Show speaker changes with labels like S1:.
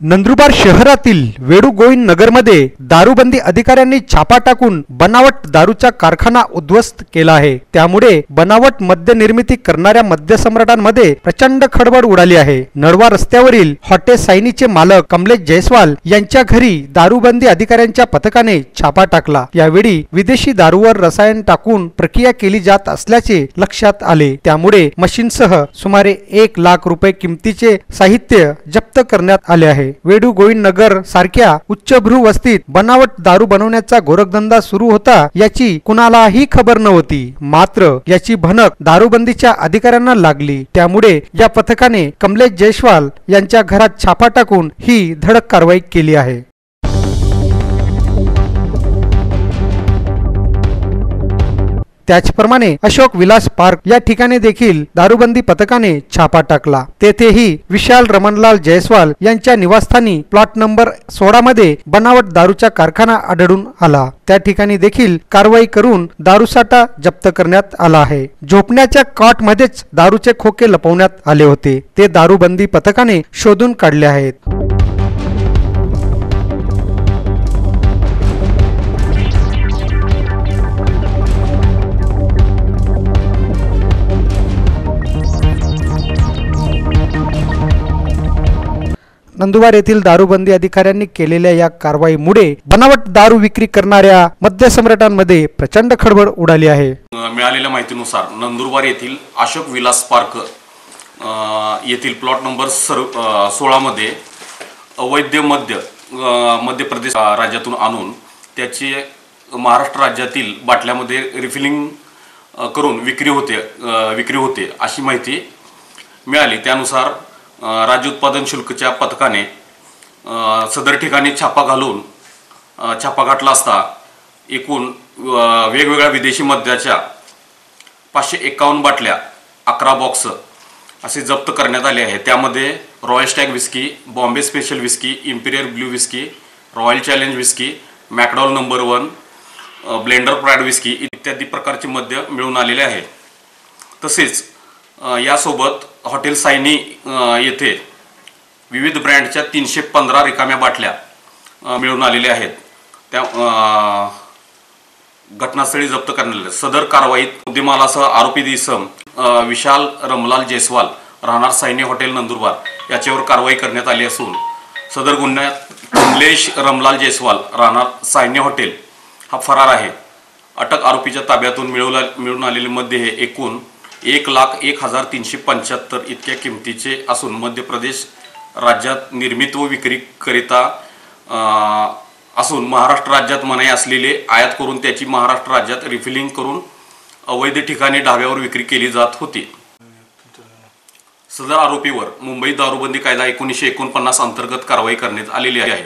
S1: नंदुरबार शहरातील वेडू नगरमध्ये दारूबंदी अधिकाऱ्यांनी छापा टाकून बनावट दारूचा कारखाना उद्ध्वस्त केला आहे. त्यामुळे बनावट मद्य निर्मिती करणाऱ्या मद्य सम्राटांमध्ये प्रचंड खडबड उडाली आहे. नळवा रस्त्यावरील हॉटेल सायनीचे मालक कमलेश जयस्वाल यांच्या घरी दारूबंदी अधिकाऱ्यांच्या पथकाने छापा टाकला. यावेळी विदेशी दारूवर रसायन टाकून प्रक्रिया केली जात असल्याचे लक्षात आले. त्यामुळे मशीनसह सुमारे एक लाख रुपये किमतीचे साहित्य जप्त करण्यात आले आहे. वेडू गोविंद नगर सारख्या उच्चभ्रू वस्तीत बनावट दारू बनवण्याचा गोरखधंदा सुरू होता याची कुणालाही खबर नव्हती. मात्र याची भनक दारूबंदीच्या अधिकाऱ्यांना लागली. त्यामुळे या पथकाने कमलेश जयस्वाल यांच्या घरात छापा टाकून ही धडक कारवाई केली आहे. त्याचप्रमाणे अशोक विलास पार्क या ठिकाणी देखील दारूबंदी पथकाने छापा टाकला. तेथेही विशाल रमणलाल जयस्वाल यांच्या निवासस्थानी प्लॉट नंबर सोळा मध्ये बनावट दारूचा कारखाना आढळून आला. त्या ठिकाणी देखील कारवाई करून दारूसाठा जप्त करण्यात आला आहे. झोपण्याच्या कॉट मध्येच दारूचे खोके लपवण्यात आले होते. ते दारूबंदी पथकाने शोधून काढले आहेत. नंदुरबार येथील दारूबंदी अधिकाऱ्यांनी केलेल्या या कारवाईमुळे बनावट दारू विक्री करणाऱ्या मद्य सम्राटांमध्ये प्रचंड खळबळ उडाली आहे.
S2: मिळालेल्या माहितीनुसार नंदुरबार येथील अशोक विलास पार्क येथील प्लॉट नंबर सर सोळामध्ये अवैध मद्य मध्य प्रदेश राज्यातून आणून त्याचे महाराष्ट्र राज्यातील बाटल्यामध्ये रिफिलिंग करून विक्री होते विक्री होते अशी माहिती मिळाली. त्यानुसार राज्य उत्पादन शुल्कच्या पथकाने सदर ठिकाणी छापा घालून छापा घातला असता एकूण वेगवेगळ्या विदेशी मद्याच्या पाचशे एकावन्न बाटल्या अकरा बॉक्स असे जप्त करण्यात आले आहे त्यामध्ये Royal Stag whisky Bombay Special whisky Imperial Blue whisky Royal Challenge whisky McDowell number one Blender Pride whisky इत्यादी प्रकारचे मद्य मिळून आलेले आहे. तसेच यासोबत हॉटेल सायनी येथे विविध ब्रँडच्या तीनशे पंधरा रिकाम्या बाटल्या मिळून आलेल्या आहेत. त्या घटनास्थळी जप्त करण्यात आले सदर कारवाईत मुद्देमालासह आरोपी दिसम विशाल रमलाल जयस्वाल राहणार सायनी हॉटेल नंदुरबार याच्यावर कारवाई करण्यात आली असून सदर गुन्ह्यात कमलेश रमलाल जयस्वाल राहणार सायन्य हॉटेल हा फरार आहे. अटक आरोपीच्या ताब्यातून मिळवला मिळून आलेले मद्य हे एकूण एक लाख एक हजार तीनशे पंच्याहत्तर इतक्या किमतीचे असून मध्य प्रदेश राज्यात निर्मित व विक्रीकरिता असून महाराष्ट्र राज्यात मनाई असलेले आयात करून त्याची महाराष्ट्र राज्यात रिफिलिंग करून अवैध ठिकाणी ढाब्यावर विक्री केली जात होती. सदर आरोपीवर मुंबई दारूबंदी कायदा एकोणीसशे एकोणपन्नास अंतर्गत कारवाई करण्यात आलेली आहे.